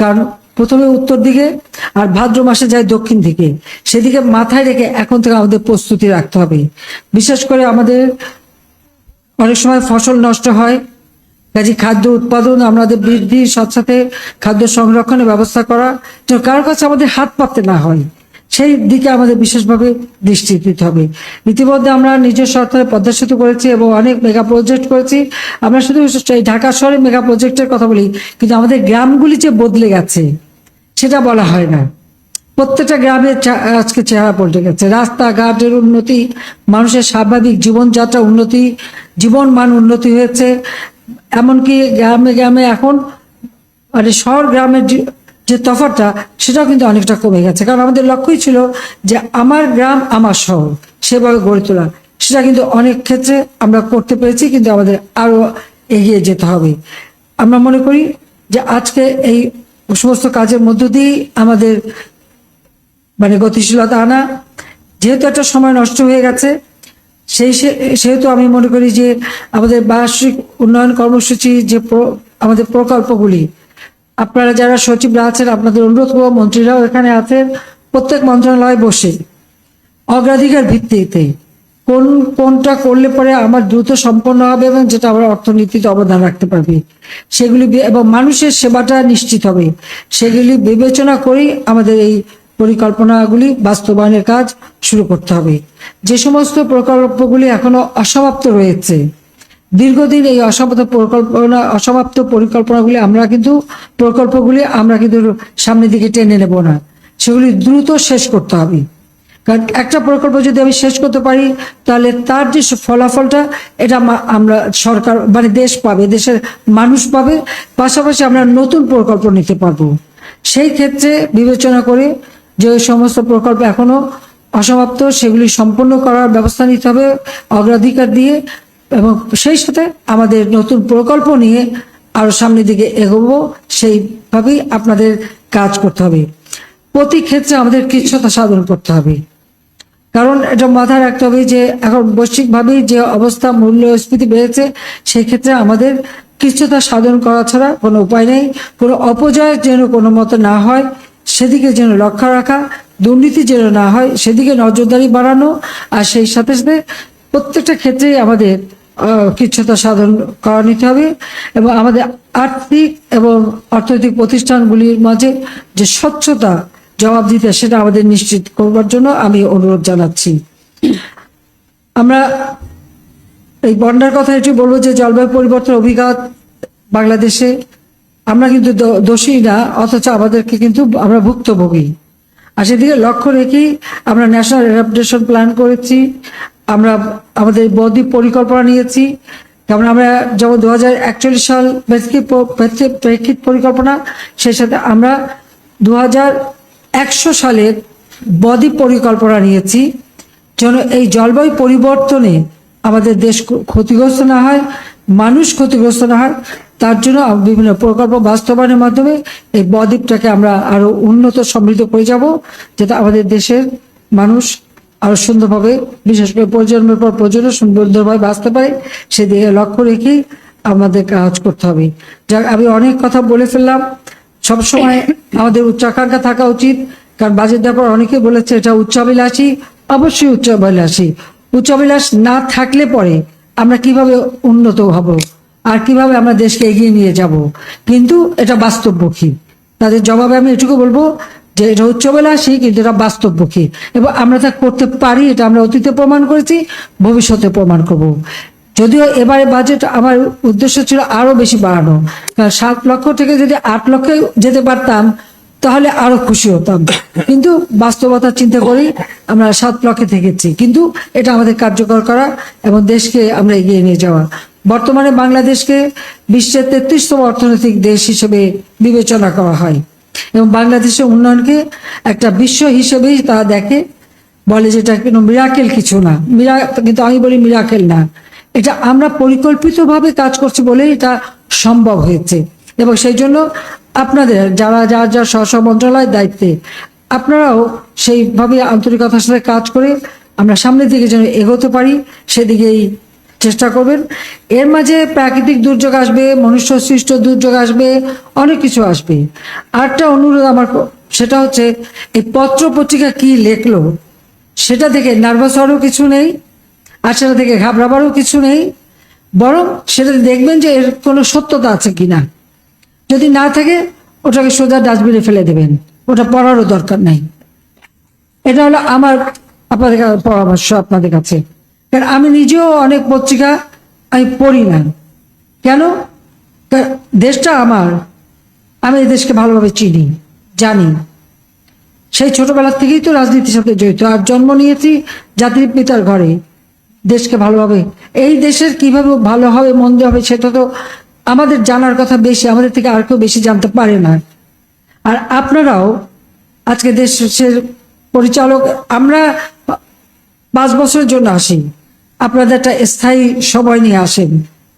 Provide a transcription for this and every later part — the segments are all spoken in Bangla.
কারণ প্রথমে উত্তর দিকে আর ভাদ্র মাসে যায় দক্ষিণ দিকে। সেদিকে মাথায় রেখে এখন থেকে আমাদের প্রস্তুতি রাখতে হবে। বিশেষ করে আমাদের অনেক সময় ফসল নষ্ট হয়, কাজে খাদ্য উৎপাদন, আমাদের বৃদ্ধির সাথে সাথে খাদ্য সংরক্ষণের ব্যবস্থা করা কারোর কাছে আমাদের হাত পাততে না হয়। সেই দিকে আমাদের বিশেষভাবে দৃষ্টি দিতে হবে। ইতিমধ্যে আমরা নিজের সরকারে পদ্মা সেতু করেছি এবং অনেক মেগা প্রজেক্ট করেছি। আমরা শুধু এই ঢাকা শহরে মেগা প্রজেক্টের কথা বলি, কিন্তু আমাদের গ্রামগুলি যে বদলে গেছে, সেটা বলা হয় না। প্রত্যেকটা গ্রামের আজকে চেহারা পল্টে গেছে। রাস্তাঘাটের উন্নতি, মানুষের স্বাভাবিক জীবনযাত্রা উন্নতি জীবন মান উন্নতি হয়েছে। এমনকি গ্রামে গ্রামে এখন মানে শহর গ্রামের যে- তফাৎটা, সেটাও কিন্তু অনেকটা কমে গেছে। কারণ আমাদের লক্ষ্যই ছিল যে আমার গ্রাম, আমার শহর, সেভাবে গড়ে তোলা। সেটা কিন্তু অনেক ক্ষেত্রে আমরা করতে পেরেছি, কিন্তু আমাদের আরও এগিয়ে যেতে হবে। আমরা মনে করি যে আজকে এই সমস্ত কাজের মধ্য দিয়েই আমাদের মানে গতিশীলতা আনা, যেহেতু একটা সময় নষ্ট হয়ে গেছে, সেই সেহেতু আমি মনে করি যে আমাদের বার্ষিক উন্নয়ন কর্মসূচি যে আমাদের প্রকল্পগুলি আপনারা যারা সচিবরা আছেন, আপনাদের অনুরোধ করব, মন্ত্রীরাও এখানে আছেন, প্রত্যেক মন্ত্রণালয়ে বসে। অগ্রাধিকার ভিত্তিতে কোন, কোনটা করলে পরে আমার দ্রুত সম্পন্ন হবে এবং যেটা আমার অর্থনীতিতে অবদান রাখতে পারবে, সেগুলি এবং মানুষের সেবাটা নিশ্চিত হবে। সেগুলি বিবেচনা করেই আমাদের এই পরিকল্পনাগুলি বাস্তবায়নের কাজ শুরু করতে হবে। যে সমস্ত প্রকল্পগুলি এখনও অসমাপ্ত রয়েছে দীর্ঘদিন এই অসমাপ্ত পরিকল্পনা, অসমাপ্ত পরিকল্পনাগুলি আমরা কিন্তু প্রকল্পগুলি আমরা কিন্তু সামনের দিকে টেনে নেব না। সেগুলি দ্রুত শেষ করতে হবে। কারণ একটা প্রকল্প যদি আমি শেষ করতে পারি, তাহলে তার যে ফলাফলটা, এটা আমরা সরকার মানে দেশ পাবে, দেশের মানুষ পাবে। পাশাপাশি আমরা নতুন প্রকল্প নিতে পারব। সেই ক্ষেত্রে বিবেচনা করে যে সমস্ত প্রকল্প এখনও অসমাপ্ত, সেগুলি সম্পূর্ণ করার ব্যবস্থা নিতে হবে, অগ্রাধিকার দিয়ে। এবং সেই সাথে আমাদের নতুন প্রকল্প নিয়ে আরও সামনের দিকে এগোবো, সেইভাবেই আপনাদের কাজ করতে হবে। প্রতি ক্ষেত্রে আমাদের কৃচ্ছতা সাধন করতে হবে। কারণ এটা মাথায় রাখতে হবে যে এখন বৈশ্বিকভাবেই যে অবস্থা মূল্যস্ফীতি বেড়েছে সেই ক্ষেত্রে আমাদের কৃচ্ছতা সাধন করা ছাড়া কোনো উপায় নেই। কোনো অপজয় যেন কোনো মতো না হয়, সেদিকে যেন লক্ষ্য রাখা, দুর্নীতি যেন না হয়, সেদিকে নজরদারি বাড়ানো, আর সেই সাথে সাথে প্রত্যেকটা ক্ষেত্রেই আমাদের কৃচ্ছতা সাধন করা নিতে হবে এবং আমাদের আর্থিক এবং অর্থনৈতিক প্রতিষ্ঠানগুলির মাঝে যে স্বচ্ছতা জবাব দিতে সেটা আমাদের নিশ্চিত করবার জন্য আমি অনুরোধ জানাচ্ছি। আমরা এই বন্যার কথা একটু বলব যে জলবায়ু পরিবর্তন অভিঘাত বাংলাদেশে, আমরা কিন্তু দোষী না, অথচ আমাদেরকে কিন্তু আমরা ভুক্তভোগী। আর সেদিকে লক্ষ্য রেখেই আমরা ন্যাশনাল অ্যাডাপ্টেশন প্ল্যান করেছি। আমরা আমাদের বদ্বীপ পরিকল্পনা নিয়েছি। যেমন আমরা যেমন দু হাজার একচল্লিশ সাল প্রেক্ষিত পরিকল্পনা, সেই সাথে আমরা দু হাজার একশো সালের বদ্বীপ পরিকল্পনা নিয়েছি। যেন এই জলবায়ু পরিবর্তনে আমাদের দেশ ক্ষতিগ্রস্ত না হয়, মানুষ ক্ষতিগ্রস্ত না হয়, তার জন্য বিভিন্ন প্রকল্প বাস্তবায়নের মাধ্যমে এই বদ্বীপটাকে আমরা আরও উন্নত সমৃদ্ধ করে যাব, যাতে আমাদের দেশের মানুষ আরও সুন্দরভাবে বিশেষ করে প্রজন্মের পর প্রজন্ম সুন্দরভাবে বাঁচতে পারে সেদিকে লক্ষ্য রেখে আমাদের কাজ করতে হবে। যাক আমি অনেক কথা বলে ফেললাম। সবসময় আমাদের উচ্চাকাঙ্ক্ষা থাকা উচিত কারণ বাজেট ব্যাপার অনেকে বলেছে এটা উচ্চাবিলাসী অবশ্যই উচ্চাবিলাসী উচ্চাবিলাস না থাকলে পরে আমরা কীভাবে উন্নত হব আর কীভাবে আমরা দেশকে এগিয়ে নিয়ে যাব। কিন্তু এটা বাস্তবমুখী। তাদের জবাবে আমি এটুকু বলব যে এটা উচ্চবিলাসী কিন্তু এটা বাস্তবমুখী। এবং আমরা তা করতে পারি, এটা আমরা অতীতে প্রমাণ করেছি, ভবিষ্যতে প্রমাণ করব। যদিও এবারে বাজেট আমার উদ্দেশ্য ছিল আরও বেশি বাড়ানো। সাত লক্ষ থেকে যদি আট লক্ষে যেতে পারতাম, তাহলে আরও খুশি হতাম। কিন্তু বাস্তবতা চিন্তা করি আমরা সাত লক্ষে থেকেছি। কিন্তু এটা আমাদের কার্যকর করা এবং দেশকে আমরা এগিয়ে নিয়ে যাওয়া। বর্তমানে বাংলাদেশকে বিশ্বের তেত্রিশতম অর্থনৈতিক দেশ হিসেবে বিবেচনা করা হয়। এবং বাংলাদেশের উন্নয়নকে একটা বিশ্ব হিসেবেই তারা দেখে বলে যেটা কোনো মিরাকেল কিছু না। মিরা কিন্তু আমি বলি মিরাকেল না। এটা আমরা পরিকল্পিতভাবে কাজ করছি বলেই এটা সম্ভব হয়েছে। এবং সেই জন্য আপনাদের যারা, যার স্ব স্ব মন্ত্রণালয়ের দায়িত্বে, আপনারাও সেইভাবে আন্তরিকতার সাথে কাজ করে আমরা সামনের দিকে যেন এগোতে পারি, সেদিকেই চেষ্টা করবেন। এর মাঝে প্রাকৃতিক দুর্যোগ আসবে মনুষ্য সৃষ্ট দুর্যোগ আসবে, অনেক কিছু আসবে। আরেকটা অনুরোধ আমার সেটা হচ্ছে, এই পত্র পত্রিকা কি লেখলো, সেটা থেকে নার্ভাস হওয়ারও কিছু নেই, আর সেটা থেকে ঘাবড়াবারও কিছু নেই, বরং সেটা দেখবেন যে এর কোনো সত্যতা আছে কি না। যদি না থাকে, ওটাকে সোজা ডাস্টবিনে ফেলে দেবেন, ওটা পড়ারও দরকার নাই। এটা হলো আমার আপনাদের পরামর্শ আপনাদের কাছে। কারণ আমি নিজেও অনেক পত্রিকা আমি পড়ি না। কেন? দেশটা আমার। আমি এই দেশকে ভালোভাবে চিনি, জানি। সেই ছোটবেলা থেকেই তো রাজনীতির সাথে জড়িত। আর জন্ম নিয়েছি জাতির পিতার ঘরে। দেশকে ভালোভাবে, এই দেশের কীভাবে ভালো হবে, মন্দ হবে, সেটা তো আমাদের জানার কথা বেশি, আমাদের থেকে আর কেউ বেশি জানতে পারে না। আর আপনারাও, আজকে দেশের পরিচালক, আমরা পাঁচ বছরের জন্য আসি। আপনাদের একটা স্থায়ী সময় নিয়ে আসেন।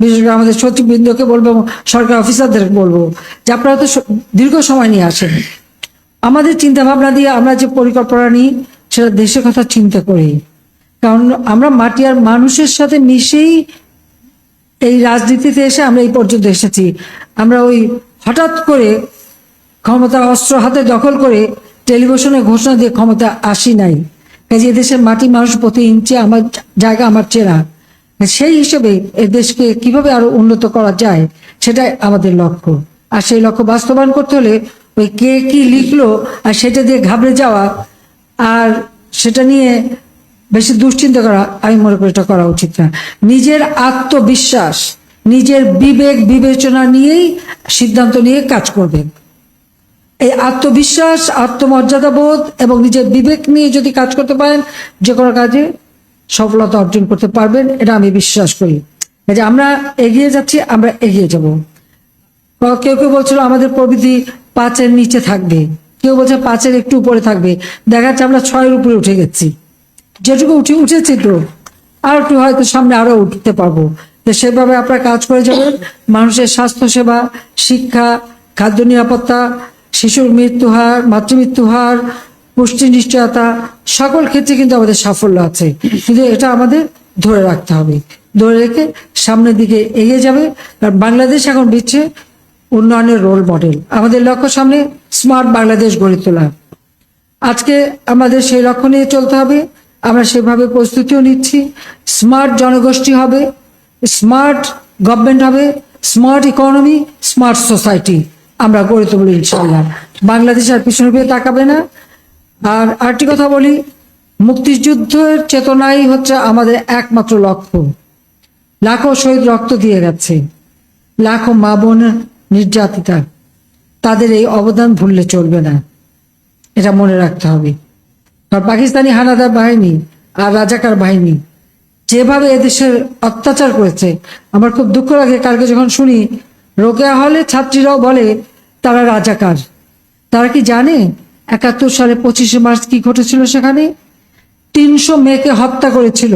বিশেষ করে আমাদের সচিববৃন্দকে বলব, সরকার অফিসারদের বলব, যে আপনারা তো দীর্ঘ সময় নিয়ে আসেন। আমাদের চিন্তা ভাবনা দিয়ে আমরা যে পরিকল্পনা নিই, সেটা দেশের কথা চিন্তা করি। কারণ আমরা মাটি আর মানুষের সাথে মিশেই এই রাজনীতিতে এসে আমরা এই পর্যন্ত এসেছি। আমরা ওই হঠাৎ করে ক্ষমতা অস্ত্র হাতে দখল করে টেলিভিশনে ঘোষণা দিয়ে ক্ষমতা আসি নাই। কাজে দেশের মাটি মানুষ প্রতি ইঞ্চি আমার জায়গা আমার চেনা, সেই হিসেবে দেশকে কীভাবে আরও উন্নত করা যায় সেটাই আমাদের লক্ষ্য। আর সেই লক্ষ্য বাস্তবায়ন করতে হলে ওই কে কি লিখলো আর সেটা দিয়ে ঘাবড়ে যাওয়া আর সেটা নিয়ে বেশি দুশ্চিন্তা করা, আমি মনে করি এটা করা উচিত না। নিজের আত্মবিশ্বাস, নিজের বিবেক বিবেচনা নিয়েই সিদ্ধান্ত নিয়ে কাজ করবেন। এই আত্মবিশ্বাস, আত্মমর্যাদা বোধ এবং নিজের বিবেক নিয়ে যদি কাজ করতে পারেন, যে কোনো কাজে সফলতা অর্জন করতে পারবেন, এটা আমি বিশ্বাস করি। যে আমরা এগিয়ে যাচ্ছি, আমরা এগিয়ে যাব। কেউ কেউ বলছিল আমাদের প্রবৃদ্ধি পাঁচের নিচে থাকবে। কেউ বলছে পাঁচের একটু উপরে থাকবে। দেখা যাচ্ছে আমরা ছয়ের উপরে উঠে গেছি। যেটুকু উঠে উঠেছি তো, আর একটু হয়তো সামনে আরও উঠতে পারব। তো সেভাবে আপনারা কাজ করে যাবেন। মানুষের স্বাস্থ্যসেবা, শিক্ষা, খাদ্য নিরাপত্তা শিশুর মৃত্যু হার মাতৃমৃত্যু হার পুষ্টি নিশ্চয়তা, সকল ক্ষেত্রে কিন্তু আমাদের সাফল্য আছে। কিন্তু এটা আমাদের ধরে রাখতে হবে। ধরে রেখে সামনের দিকে এগিয়ে যাবে। কারণ বাংলাদেশ এখন দিচ্ছে উন্নয়নের রোল মডেল আমাদের লক্ষ্য সামনে স্মার্ট বাংলাদেশ গড়ে তোলা। আজকে আমাদের সেই লক্ষ্য নিয়ে চলতে হবে। আমরা সেভাবে প্রস্তুতিও নিচ্ছি। স্মার্ট জনগোষ্ঠী হবে। স্মার্ট গভর্নমেন্ট হবে। স্মার্ট ইকোনমি স্মার্ট সোসাইটি আমরা গড়ে তুলব ইনশাল্লাহ বাংলাদেশ আর পিছনে ফিরে তাকাবে না। আর আরেকটি কথা বলি, মুক্তিযুদ্ধের চেতনাই হচ্ছে আমাদের একমাত্র লক্ষ্য। লাখো শহীদ রক্ত দিয়ে গেছে। লাখো মা বোন নির্যাতিতা। তাদের এই অবদান ভুললে চলবে না। এটা মনে রাখতে হবে। কারণ পাকিস্তানি হানাদার বাহিনী আর রাজাকার বাহিনী যেভাবে এদেশের অত্যাচার করেছে, আমার খুব দুঃখ লাগে কালকে যখন শুনি রোকেয়া হলে ছাত্রীরাও বলে, তারা রাজাকার। তারা কি জানে একাত্তর সালে পঁচিশে মার্চ কি ঘটেছিল সেখানে? তিনশো মেয়েকে হত্যা করেছিল,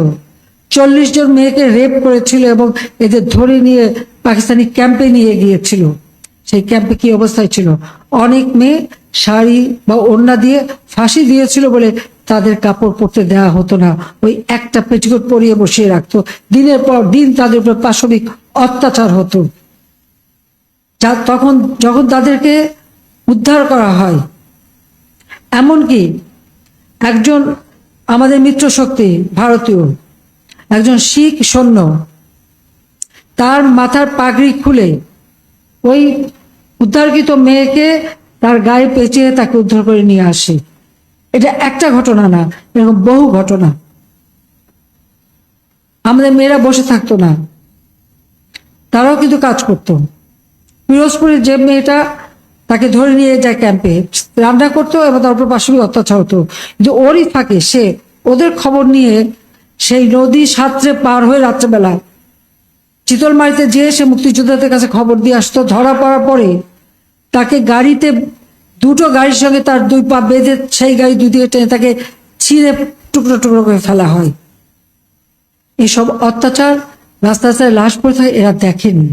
চল্লিশ জন মেয়েকে রেপ করেছিল এবং এদের ধরে নিয়ে পাকিস্তানি ক্যাম্পে নিয়ে গিয়েছিল। সেই ক্যাম্পে কি অবস্থায় ছিল? অনেক মেয়ে শাড়ি বা ওড়না দিয়ে ফাঁসি দিয়েছিল বলে তাদের কাপড় পরতে দেওয়া হতো না। ওই একটা পেটিকোট পরিয়ে বসিয়ে রাখতো। দিনের পর দিন তাদের উপর পাশবিক অত্যাচার হতো। যা তখন, যখন তাদেরকে উদ্ধার করা হয়। এমনকি একজন আমাদের মিত্র শক্তি ভারতীয়, একজন শিখ সৈন্য, তার মাথার পাগড়ি খুলে ওই উদ্ধারকৃত মেয়েকে তার গায়ে পেঁচিয়ে তাকে উদ্ধার করে নিয়ে আসে। এটা একটা ঘটনা না, এরকম বহু ঘটনা। আমাদের মেয়েরা বসে থাকতো না। তারাও কিন্তু কাজ করতো। পিরোজপুরের যে মেয়েটা তাকে ধরে নিয়ে যায় ক্যাম্পে। রান্না করতো এবং তার উপর পাশবিক অত্যাচার হতো। কিন্তু ওরই থাকে সে ওদের খবর নিয়ে সেই নদী সাঁতরে পার হয়ে রাত্রেবেলা চিতলমারিতে যেয়ে সে মুক্তিযোদ্ধাদের কাছে খবর দিয়ে আসতো। ধরা পড়ার পরে তাকে গাড়িতে, দুটো গাড়ির সঙ্গে তার দুই পা বেঁধে সেই গাড়ি দুই দিকে টেনে তাকে ছিঁড়ে টুকরো টুকরো করে ফেলা হয়। এসব অত্যাচার রাস্তা রাস্তায় লাশ পড়ে থাকে, এরা দেখেনি।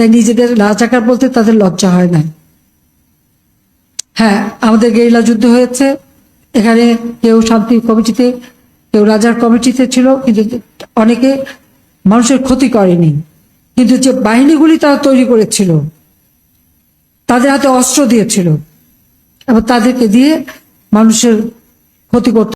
তাই নিজেদের রাজাকার বলতে তাদের লজ্জা হয় না। হ্যাঁ আমাদের গেরিলা যুদ্ধ হয়েছে। এখানে কেউ শান্তি কমিটিতে, কেউ রাজার কমিটিতে ছিল, কিন্তু অনেকে মানুষের ক্ষতি করেনি। কিন্তু যে বাহিনীগুলি তারা তৈরি করেছিল, তাদের হাতে অস্ত্র দিয়েছিল, এবং তাদেরকে দিয়ে মানুষের ক্ষতি করতে